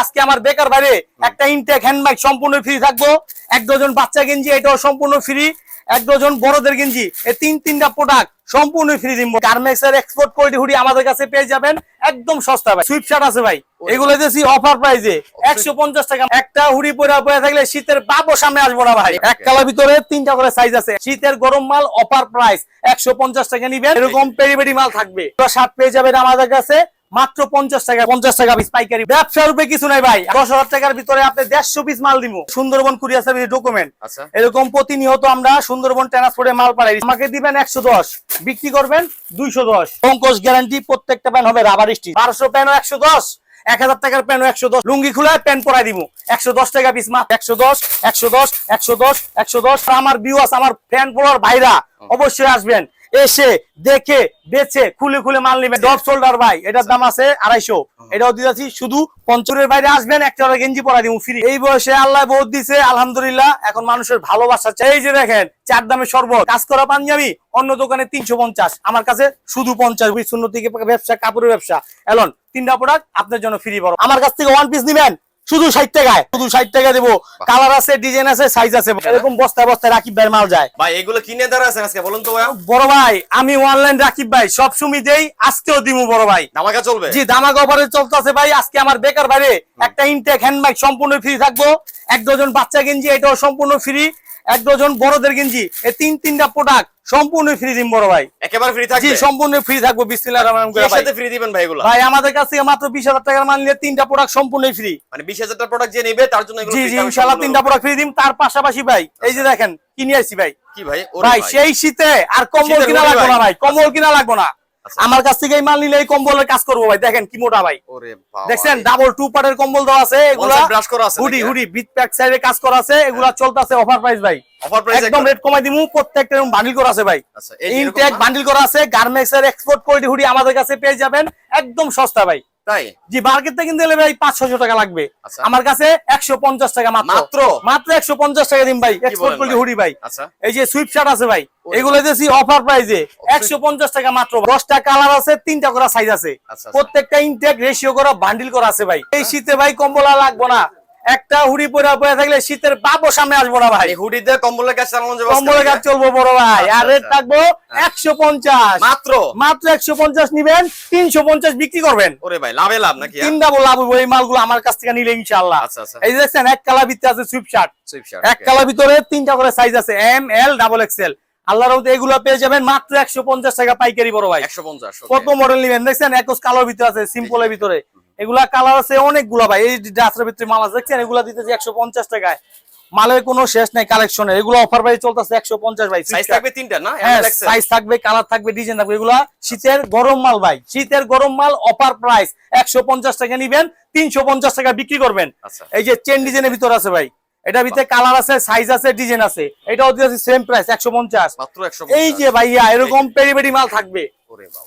আজকে আমার বেকার বাইরে একটা ইনটেক হ্যান্ডব্যাগ সম্পূর্ণ ফ্রি থাকব। এক ডজন বাচ্চা গেঞ্জি এটাও সম্পূর্ণ ফ্রি এক ডজন বড়দের গেঞ্জি এই তিন তিনটা প্রোডাক্ট সম্পূর্ণ ফ্রি দিব গার্মেন্টস এর এক্সপোর্ট কোয়ালিটি হুডি আমাদের কাছে পেয়ে যাবেন। একদম সস্তা ভাই। সুইপ শার্ট আছে ভাই। এগুলো দিয়েছি অফার প্রাইসে একশো পঞ্চাশ টাকা। একটা হুডি পরে পরে থাকলে শীতের বাপও সামনে আসব না ভাই। এক কালার ভিতরে তিনটা করে সাইজ আছে। শীতের গরম মাল অফার প্রাইস একশো পঞ্চাশ টাকা নিবেন। এরকম পেরিবেরি মাল থাকবে। শার্ট পেয়ে যাবেন আমাদের কাছে। মাত্র পঞ্চাশ টাকা পঞ্চাশ টাকা পিস পাইকারি। ব্যবসা রূপে কিছু নাই ভাই। দশ হাজার টাকার ভিতরে আপনি দেড়শো পিস মাল দিব সুন্দরবন কুরিয়ার সার্ভিস ডকুমেন্ট এরকম প্রতিনিয়ত আমরা সুন্দরবন ট্রান্সপোর্টে মাল পাঠাই। আমাকে দিবেন একশো দশ বিক্রি করবেন দুইশো দশ। অঙ্কশ গ্যারান্টি প্রত্যেকটা প্যান হবে রাবার স্টিচ বারোশো প্যানও একশো দশ এক হাজার টাকার প্যানও একশো দশ। লুঙ্গি খুলে প্যান পরাই দিব একশো দশ টাকা পিস মাত্র। একশো দশ একশো দশ একশো দশ একশো দশ। আমার বিওয়াস আমার ফ্যান পড়ার ভাইরা অবশ্যই আসবেন। এসে দেখে বেছে খুলে খুলে মাল নেবেন ডব শোল্ডার ভাই এটার দাম আছে আড়াইশো। এটাও দিয়েছি শুধু পঞ্চরের বাইরে আসবেন একটা গেঞ্জি পরা দিব ফ্রি এই বয়সে আল্লাহ বহুত দিছে আলহামদুলিল্লাহ। এখন মানুষের ভালোবাসা চাই। এই যে দেখেন চার দামে শরবত। কাজ করা পাঞ্জাবি অন্য দোকানে তিনশো পঞ্চাশ। আমার কাছে শুধু পঞ্চাশ। শূন্য থেকে ব্যবসা কাপড়ের ব্যবসা। এলন তিনটা প্রোডাক্ট আপনার জন্য ফ্রি বড়। আমার কাছ থেকে ওয়ান পিস নিবেন। শুধু ষাট টাকায় শুধু ষাট টাকা দেবো। কালার আছে ডিজাইন আছে সাইজ আছে। এরকম বস্তায় বস্তায় রাকিব ভাই মাল যায়। ভাই এগুলো কিনে দেওয়া আছে আজকে বলুন তো ভাই বড় ভাই আমি অনলাইন রাকিব ভাই সব সময় দেই আজকেও দিমু বড় ভাই। ধামাকা চলবে? জি দামাক অফারে চলতেছে ভাই আজকে আমার বেকার বাইরে একটা ইনটেক হ্যান্ডব্যাগ সম্পূর্ণ ফ্রি থাকব। এক ডজন বাচ্চা গেঞ্জি এটাও সম্পূর্ণ ফ্রি এক ডজন বড়দের গেঞ্জি। এই তিন তিনটা প্রোডাক্ট সম্পূর্ণ ফ্রি দিম বড় ভাই। একেবারে ফ্রি জি থাকবে সম্পূর্ণ ফ্রি থাকব বিসমিল্লাহির রহমানির রহিম। ভাই সাথে ফ্রি দিবেন ভাই এগুলো? ভাই আমাদের কাছ থেকে মাত্র বিশ হাজার টাকার মাল নিলে তিনটা প্রোডাক্ট সম্পূর্ণ ফ্রি মানে বিশ হাজার টাকা প্রোডাক্ট যে নিবে তার জন্য এগুলো জি জি থাকবে ইনশাল্লাহ তিনটা প্রোডাক্ট ফ্রি দিম। তার পাশাপাশি ভাই এই যে দেখেন কিনে আসছি ভাই। কি ভাই? ভাই সেই শীতে আর কম্বল কিনা লাগবে না ভাই। কম্বল কিনা লাগবে না। আচ্ছা। আমার কাছ থেকে এই মাল নিলে এই কম্বলের কাজ করব ভাই। দেখেন কি মোটা ভাই। দেখছেন? ডাবল টু পার্টের কম্বল দেওয়া আছে এগুলা আছে হুডি হুডি বিট প্যাক সাইডে কাজ করা আছে এগুলা চলতেছে অফার প্রাইস ভাই। অফার প্রাইস একদম রেট কমাই দিমু প্রত্যেকটা বান্ডিল করা আছে ভাই। আচ্ছা এই ইনটেক বান্ডিল করা আছে গার্মেন্টস এর এক্সপোর্ট কোয়ালিটি হুডি আমাদের কাছে পেয়ে যাবেন একদম সস্তা ভাই। তাই? জি মার্কেট কিনতে গেলে ভাই পাঁচ ছশো টাকা লাগবে। আচ্ছা। আমার কাছে একশো পঞ্চাশ টাকা মাত্র। মাত্র? মাত্র একশো পঞ্চাশ টাকা দিন ভাই এক্সপোর্ট বলেন হুডি ভাই। আচ্ছা। এই যে সুইপ শার্ট আছে ভাই ওরে এগুলো দিয়েছি অফার একশো পঞ্চাশ টাকা মাত্র। দশটা কালার আছে তিনটা করা সাইজ আছে। আচ্ছা, আচ্ছা। প্রত্যেকটা ইনটেক রেশিও করা বান্ডিল করা আছে ভাই। এই শীতে ভাই কম্বলা লাগবো না। একটা হুডি পরে পরে থাকলে শীতের বাপও সামনে আসব না ভাই। এই হুডিতে কম্বলের কাজ চালানো যাবে কম্বলের কাজ চলবো বড় ভাই। আর রেট আচ্ছা। থাকব একশো পঞ্চাশ। মাত্র? মাত্র একশো পঞ্চাশ নিবেন তিনশো পঞ্চাশ বিক্রি করবেন। ওরে ভাই লাভে লাভ নাকি হ্যাঁ? তিন ডাবল লাভ হইবো এই মালগুলো আমার কাছ থেকে নিলে ইনশাল্লাহ আচ্ছা, আচ্ছা। এই দেখছেন এক কালার ভিতরে আছে সুইপ শার্ট এক কালার ভিতরে তিনটা করে সাইজ আছে এম এল ডাবল এক্সেল আল্লাহর রহমতে এগুলো পেয়ে যাবেন মাত্র একশো পঞ্চাশ টাকা পাইকারি বড় ভাই। একশো পঞ্চাশ কত মডেল নিবেন? দেখছেন একশ কালোর ভিতরে আছে সিম্পলের ভিতরে। এগুলা কালার আছে অনেকগুলা ভাই। এই ডাসের ভিতরে মাল আছে দেখছেন? এগুলা দিতেছে একশো পঞ্চাশ টাকায়। মালের কোনো শেষ নাই কালেকশনের এগুলো অফার প্রাইস চলতেছে একশো পঞ্চাশ ভাই সাইজ থাকবে তিনটা না? হ্যাঁ সাইজ থাকবে কালার থাকবে ডিজাইন থাকবে। এগুলা শীতের গরম মাল ভাই। শীতের গরম মাল অফার প্রাইস একশো পঞ্চাশ টাকা নিবেন তিনশো পঞ্চাশ টাকা বিক্রি করবেন। আচ্ছা। এই যে চেন ডিজাইনের ভিতর আছে ভাই। এটার ভিতরে কালার আছে সাইজ আছে ডিজাইন আছে। এটাও দিয়েছে সেম প্রাইস একশো পঞ্চাশ। এই যে ভাইয়া এরকম পেরিবেরি মাল থাকবে।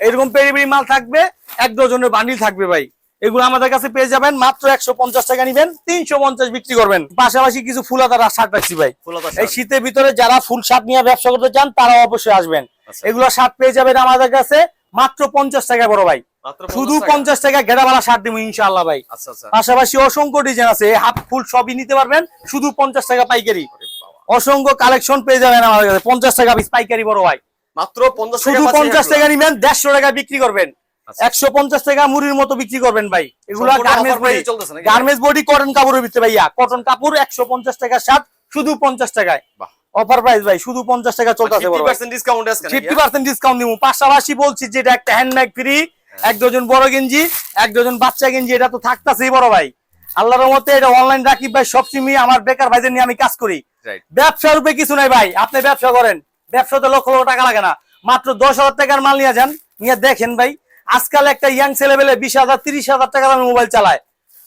এরকম পেরিবেরি মাল থাকবে এক ডজনের বান্ডিল থাকবে ভাই। এগুলো আমাদের কাছে পেয়ে যাবেন। মাত্র একশো পঞ্চাশ টাকা নিবেন তিনশো পঞ্চাশ বিক্রি করবেন। পাশাপাশি কিছু ফুলাদার শার্ট রাখছি ভাই। এই শীতের ভিতরে যারা ফুল শার্ট নিয়ে ব্যবসা করতে চান তারা অবশ্যই আসবেন। আচ্ছা। এগুলো শার্ট পেয়ে যাবেন আমাদের কাছে মাত্র পঞ্চাশ টাকা বড় ভাই। শুধু 50 টাকা? পঞ্চাশ টাকা ঘেরাবালা শার্ট দিব ইনশাআল্লাহ ভাই। আচ্ছা আচ্ছা। পাশাপাশি অসংখ্য ডিজাইন আছে হাফ ফুল সবই নিতে পারবেন শুধু পঞ্চাশ টাকা পাইকারি। অসংখ্য কালেকশন পেয়ে যাবেন আমাদের কাছে পঞ্চাশ টাকা পাইকারি বড় ভাই। মাত্র পঞ্চাশ টাকা শুধু পঞ্চাশ টাকা নিবেন দেড়শো টাকা বিক্রি করবেন। একশো পঞ্চাশ টাকা মুড়ির মতো বিক্রি করবেন ভাই। এগুলা গার্মেন্টস চলতেছে বডি কটন কাপড়ের ভিতরে ভাইয়া। কটন কাপড় একশো পঞ্চাশ টাকা শার্ট শুধু পঞ্চাশ টাকায়। বাহ। অফার প্রাইস ভাই শুধু পঞ্চাশ টাকা চলতেছে 50% ডিসকাউন্ট আছে নাকি? ফিফটি পার্সেন্ট ডিসকাউন্ট দিব পাশাপাশি বলছি একটা হ্যান্ডব্যাগ ফ্রি এক ডজন বড় গেঞ্জি এক ডজন বাচ্চা গেঞ্জি এটা তো থাকতেছেই বড় ভাই। আল্লাহর মতে এটা অনলাইন রাকিব ভাই সবসময় আমার বেকার ভাইদের নিয়ে আমি কাজ করি। Right. ব্যবসা রূপে কিছু নাই ভাই আপনি ব্যবসা করেন। ব্যবসাতে লক্ষ লক্ষ টাকা লাগে না। মাত্র দশ হাজার টাকার মাল নিয়ে যান নিয়ে দেখেন ভাই। আজকাল একটা ইয়াং ছেলে পেলে বিশ হাজার তিরিশ হাজার টাকা দামে মোবাইল চালায়।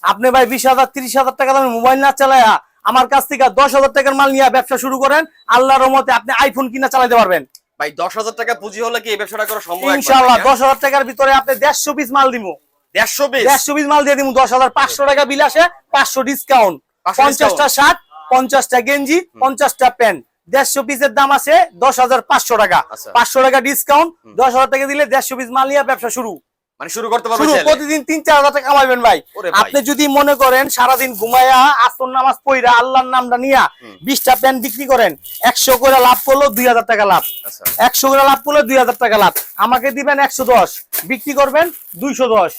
আপনি ভাই বিশ হাজার তিরিশ হাজার টাকা দামে মোবাইল না চালায় আমার কাছ থেকে দশ হাজার টাকার মাল নিয়ে ব্যবসা শুরু করেন আল্লাহর রহমতে আপনি আইফোন কিনা চালাতে পারবেন। ভাই দশ হাজার টাকা পুঁজি হলে কি এই ব্যবসাটা করা সম্ভব ইনশাল্লাহ দশ হাজার টাকার ভিতরে আপনি দেড়শো পিস মাল দিব দেড়শো পিস দেড়শো পিস মাল দিয়ে দিব দশ হাজার পাঁচশো টাকা বিল আসে পাঁচশো ডিসকাউন্ট 500 পঞ্চাশটা শার্ট পঞ্চাশটা গেঞ্জি পঞ্চাশটা প্যান্ট দেড়শো পিসের দাম আছে দশ হাজার পাঁচশো টাকা। আচ্ছা। পাঁচশো টাকা ডিসকাউন্ট দশ হাজার টাকা দিলে দেড়শো পিস মাল নিয়ে ব্যবসা শুরু। মানে শুরু করতে পারবে প্রতিদিন তিন চার হাজার টাকা কামাইবেন ভাই। আপনি যদি মনে করেন সারাদিন ঘুমায়া আসর নামাজ পইরা আল্লাহর নামটা নিয়া বিশটা প্যান্ট বিক্রি করেন একশো করে লাভ করল দুই হাজার টাকা লাভ। আচ্ছা। একশো করে লাভ করলে দুই হাজার টাকা লাভ। আমাকে দিবেন একশো দশ বিক্রি করবেন দুইশো দশ।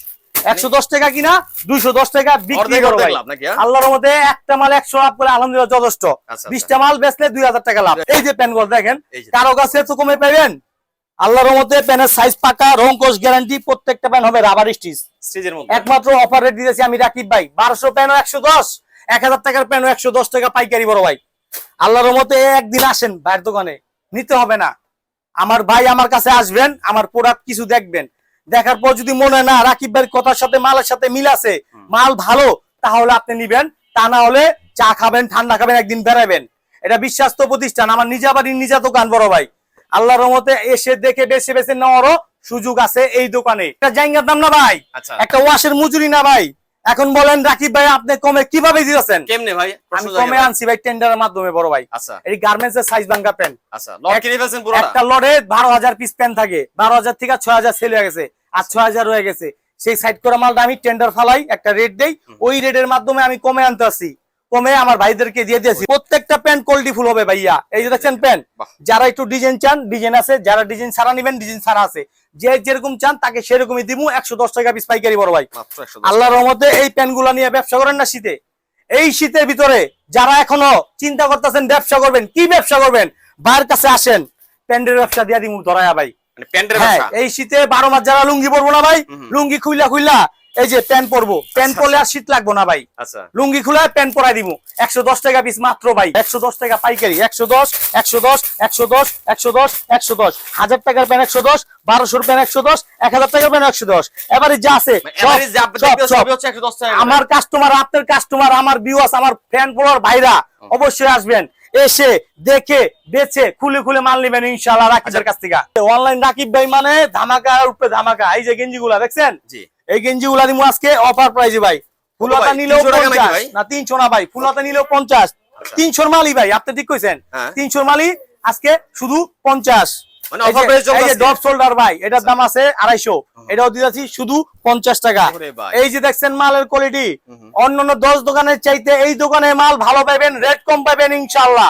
একশো দশ টাকা কিনা দুইশো দশ টাকা বিক্রি করো হ্যাঁ? আল্লাহর মধ্যে একটা মাল একশো লাভ করে আলহামদুলিল্লাহ যথেষ্ট। আচ্ছা। বিশটা মাল বেচলে দুই হাজার টাকা লাভ। এই যে প্যান্ট দেখেন কারও কাছে তো কমে পাবেন আল্লাহর মধ্যে প্যানের সাইজ পাকা রং কোষ গ্যারান্টি প্রত্যেকটা প্যান হবে রাবার স্টিচ একমাত্র অফার রেট দিতেছি আমি রাকিব ভাই। বারোশো প্যানও একশো দশ এক হাজার টাকার প্যানও একশো দশ টাকা পাইকারি বড় ভাই। আল্লাহর মতে একদিন আসেন ভাইয়ের দোকানে। নিতে হবে না। আমার ভাই আমার কাছে আসবেন আমার প্রোডাক্ট কিছু দেখবেন। দেখার পর যদি মনে হয় না রাকিব ভাইয়ের কথার সাথে মালের সাথে মিল আছে মাল ভালো তাহলে আপনি নিবেন। তা না হলে চা খাবেন ঠান্ডা খাবেন একদিন বেড়াবেন এটা বিশ্বাস প্রতিষ্ঠান। আমার নিজা বাড়ির নিজা দোকান বড় ভাই। আল্লাহ রহমতে এসে দেখে বেছে বেছে নেওয়ারও সুযোগ আছে এই দোকানে। একটা জাইঙ্গার দাম না ভাই? আচ্ছা। একটা ওয়াশের মজুরি না ভাই? এখন বলেন রাকিব ভাই আপনি কমে কীভাবে দিতেছেন? কেমনে ভাই? আমি কমে আনছি ভাই টেন্ডারের মাধ্যমে বড় ভাই। আচ্ছা। এই গার্মেন্টস এর সাইজ ভাঙ্গা প্যান্ট আচ্ছা লট কিনে ফেলছেন পুরোটা? একটা বারো হাজার পিস প্যান্ট থাকে। বারো হাজার থেকে ছয় হাজার সেল হয়ে গেছে। আর ছয় হাজার হয়ে গেছে। সেই সাইড করা মালটা আমি টেন্ডার ফালাই একটা রেট দেই। ওই রেটের মাধ্যমে আমি কমে আনতে আসি কমে আমার ভাইদেরকে দিয়ে দিয়েছি। প্রত্যেকটা প্যান্ট কোয়ালিটি ফুল হবে ভাইয়া। এই যে দেখছেন প্যান্ট যারা একটু ডিজাইন চান ডিজাইন আছে। যারা ডিজাইন ছাড়া নিবেন ডিজাইন ছাড়া আছে। যে যেরকম চান তাকে সেরকমই দিব একশো দশ টাকা পিস পাইকারি বড় ভাই। আল্লাহ রহমতে এই প্যান্টগুলো নিয়ে ব্যবসা করেন না শীতে। এই শীতের ভিতরে যারা এখনও চিন্তা করতেছেন ব্যবসা করবেন কি ব্যবসা করবেন বাইরের কাছে আসেন। প্যান্ডের ব্যবসা দিয়া দিমু ধরায়া ভাই। মানে হ্যাঁ এই শীতে বারো মাস যারা লুঙ্গি পরবো না ভাই লুঙ্গি খুইলা খুইলা এই যে প্যান্ট পরবো। প্যান্ট আচ্ছা, পরলে আর শীত লাগবো না ভাই। আচ্ছা। লুঙ্গি খুলে প্যান্ট পরাই দিব। একশো দশ টাকা পিস মাত্র ভাই। একশো দশ টাকা পাইকারি। একশো দশ একশো দশ একশো দশ একশো দশ একশো দশ। হাজার টাকার প্যান্ট একশো দশ বারোশোর প্যান্ট একশো দশ এক হাজার টাকার প্যান্ট একশো দশ। এবারে যা আছে মানে সব- average যে আপনি সব- দেখবেন সব। সবই হচ্ছে 110 টাকা করে। আমার কাস্টমার আপনার কাস্টমার আমার ভিউয়ার্স আমার ফ্যান ফলোয়ার ভাইরা অবশ্যই আসবেন। এসে দেখে বেছে খুলে খুলে মাল নেবেন ইনশাআল্লাহ রাকিবের কাছ থেকে। অনলাইন রাকিব ভাই মানে ধামাকা উপরে ধামাকা। এই যে গেঞ্জি গুলা দেখছেন? জি। এই গেঞ্জি গুলা দিমু আজকে অফার প্রাইজে ভাই। ফুলতা নিলেও 300 টাকা নাকি পঞ্চাশ। না তিনশো না ভাই ফুলতা নিলেও পঞ্চাশ। তিনশোর মালই ভাই আপনি ঠিক কইছেন। হ্যাঁ। তিনশোর মালই আজকে শুধু পঞ্চাশ। মানে এটার দাম আছে আড়াইশো। এটাও দিয়েছি শুধু পঞ্চাশ টাকা। এই যে দেখছেন মালের কোয়ালিটি অন্যান্য দশ দোকানের চাইতে এই দোকানে মাল ভালো পাবেন রেট কম পাবেন ইনশাল্লাহ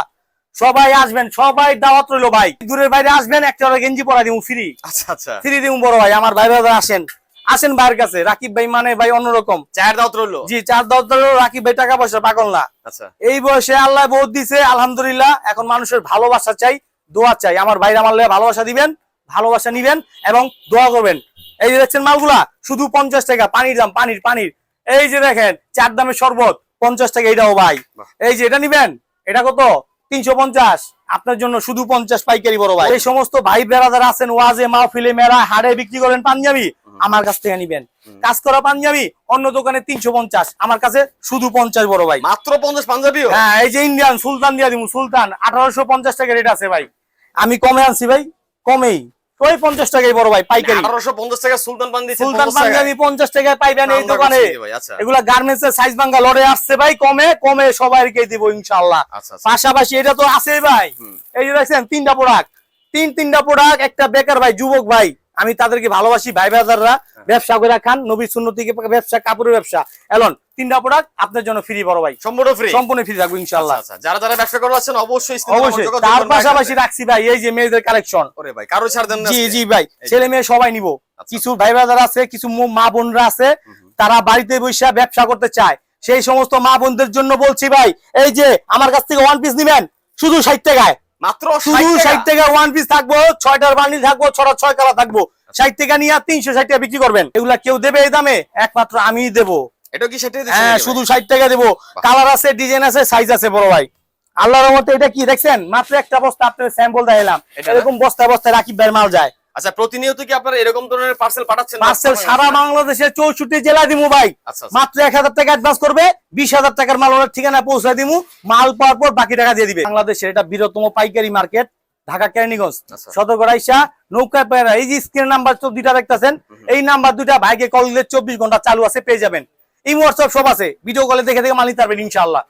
সবাই আসবেন সবাই দাওয়াত রইল ভাই। দূরের বাইরে আসবেন একটা গেঞ্জি পরা দিব ফ্রি আচ্ছা আচ্ছা। ফ্রি দিব বড় ভাই আমার ভাই আসেন। আসেন ভাইয়ের কাছে। রাকিব ভাই মানে ভাই অন্যরকম। চায়ের দাওয়াত রইল? জি চার দশ ধরে রাকিব ভাই টাকা পয়সা পাগল না। আচ্ছা। এই বয়সে আল্লাহ বহুত দিছে আলহামদুলিল্লাহ। এখন মানুষের ভালোবাসা চাই দোয়া চাই। আমার ভাইরা মারলে ভালোবাসা দিবেন ভালোবাসা নিবেন এবং দোয়া করবেন। এই যে দেখছেন মালগুলা শুধু পঞ্চাশ টাকা পানির দাম পানির পানির। এই যে দেখেন চার দামের শরবত পঞ্চাশ টাকা এটাও ভাই। এই যে এটা নিবেন এটা কত? তিনশো পঞ্চাশ। আপনার জন্য শুধু পঞ্চাশ পাইকারি বড় ভাই। এই সমস্ত ভাই বেড়া যারা আছেন ওয়াজে মাহফিলে মেলা হাড়ে বিক্রি করেন পাঞ্জাবি আমার কাছ থেকে নিবেন। কাজ করা পাঞ্জাবি অন্য দোকানে তিনশো পঞ্চাশ। আমার কাছে শুধু পঞ্চাশ বড় ভাই। মাত্র পঞ্চাশ পাঞ্জাবি হ্যাঁ এই যে ইন্ডিয়ান সুলতান দিয়া দিব সুলতান আঠারোশো পঞ্চাশ টাকা রেট আছে ভাই। আমি কমে আনছি ভাই কমেই। ওই পঞ্চাশ টাকাই বড় ভাই পাইকারি। 1850 টাকা সুলতান পাঞ্জাবি পঞ্চাশ টাকায় পাইবেন এই দোকানে। আচ্ছা। এগুলা গার্মেন্টস এর সাইজ ভাঙ্গা লড়ে আসছে ভাই কমে কমে সবাইকে দিব ইনশাল্লাহ আচ্ছা, আচ্ছা। পাশাপাশি এটা তো আছেই ভাই। এই যে দেখছেন তিনটা প্রোডাক্ট তিন তিনটা প্রোডাক্ট একটা বেকার ভাই যুবক ভাই। আমি তাদেরকে ভালোবাসি ভাই বাজাররা হ্যাঁ। ব্যবসা করে খান নবী সুন্নতি ব্যবসা কাপড়ের ব্যবসা। এলন তিনটা প্রোডাক্ট আপনার জন্য ফ্রি বড় ভাই। সম্পূর্ণ ফ্রি সম্পূর্ণ ফ্রি থাকব ইনশাল্লাহ আচ্ছা যারা যারা ব্যবসা করতে আছেন অবশ্যই অবশ্যই। তার পাশাপাশি রাখছি ভাই এই যে মেয়েদের কালেকশন ওরে ভাই কারও ছাড় দেন না জি জি ভাই ছেলে মেয়ে সবাই নিব। আচ্ছা। কিছু ভাই বাজার আছে কিছু মা বোনরা আছে তারা বাড়িতে বসে ব্যবসা করতে চায়। সেই সমস্ত মা বোনদের জন্য বলছি ভাই এই যে আমার কাছ থেকে ওয়ান পিস নিবেন শুধু ষাট টাকায়। মাত্র শুধু ষাট টাকা। টাকা ওয়ান পিস থাকব ছয়টার বান্ডিল থাকব ছটা ছয় কালা থাকব। ষাট টাকা নিয়ে তিনশো ষাট টাকা বিক্রি করবেন। এগুলা কেউ দেবে এই দামে? একমাত্র আমি দেবো। এটা কি হ্যাঁ শুধু ষাট টাকা দেবো। কালার আছে ডিজাইন আছে সাইজ আছে বড় ভাই। আল্লাহর মতো এটা কি দেখছেন? মাত্র একটা বস্তা আপনার স্যাম্পল দেখলাম? এরকম বস্তা বস্তায় রাকিব বের মাল যায়। আচ্ছা প্রতিনিয়ত কি আপনারা এরকম ধরনের পার্সেল পাঠাচ্ছেন? পার্সেল সারা বাংলাদেশের চৌষট্টি জেলা দিমু ভাই। আচ্ছা, আচ্ছা। মাত্র এক হাজার টাকা অ্যাডভান্স করবে বিশ হাজার টাকার মাল ওনার ঠিকানা পৌঁছায় দিমু মাল পাওয়ার পর বাকি টাকা দিয়ে দিবে। বাংলাদেশের এটা বৃহত্তম পাইকারি মার্কেট ঢাকা কেরানীগঞ্জ। আচ্ছা। শতকরাইশা নৌকায় পেরা এই যে স্ক্রিন নাম্বার দুইটা দেখতেছেন এই নাম্বার দুইটা ভাইকে কল দিলে চব্বিশ ঘণ্টা চালু আছে পেয়ে যাবেন। এই হোয়াটসঅ্যাপ সব আছে ভিডিও কলে দেখে দেখে মাল নিতে পারবেন ইনশাল্লাহ